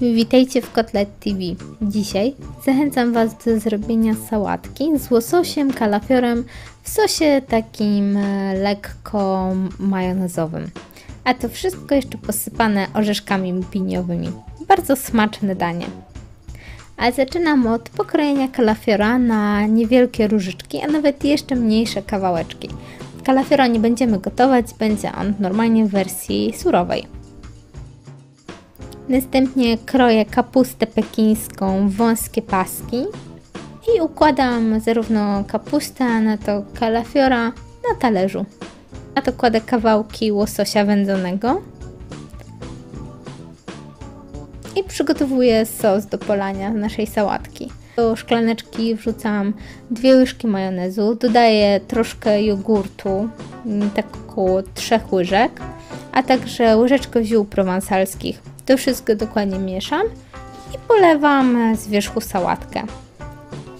Witajcie w Kotlet TV. Dzisiaj zachęcam Was do zrobienia sałatki z łososiem, kalafiorem w sosie takim e, lekko majonezowym. A to wszystko jeszcze posypane orzeszkami piniowymi. Bardzo smaczne danie. A zaczynam od pokrojenia kalafiora na niewielkie różyczki, a nawet jeszcze mniejsze kawałeczki. Kalafiora nie będziemy gotować, będzie on normalnie w wersji surowej. Następnie kroję kapustę pekińską w wąskie paski i układam zarówno kapustę, na to kalafiora na talerzu. Na to kładę kawałki łososia wędzonego i przygotowuję sos do polania naszej sałatki. Do szklaneczki wrzucam dwie łyżki majonezu, dodaję troszkę jogurtu, mm, tak około 3 łyżek, a także łyżeczkę ziół prowansalskich. To wszystko dokładnie mieszam i polewam z wierzchu sałatkę.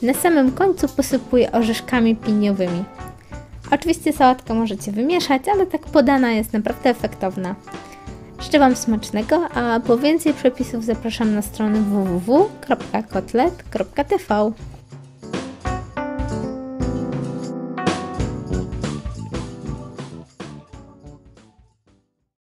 Na samym końcu posypuję orzeszkami piniowymi. Oczywiście sałatkę możecie wymieszać, ale tak podana jest naprawdę efektowna. Życzę Wam smacznego, a po więcej przepisów zapraszam na stronę www.kotlet.tv.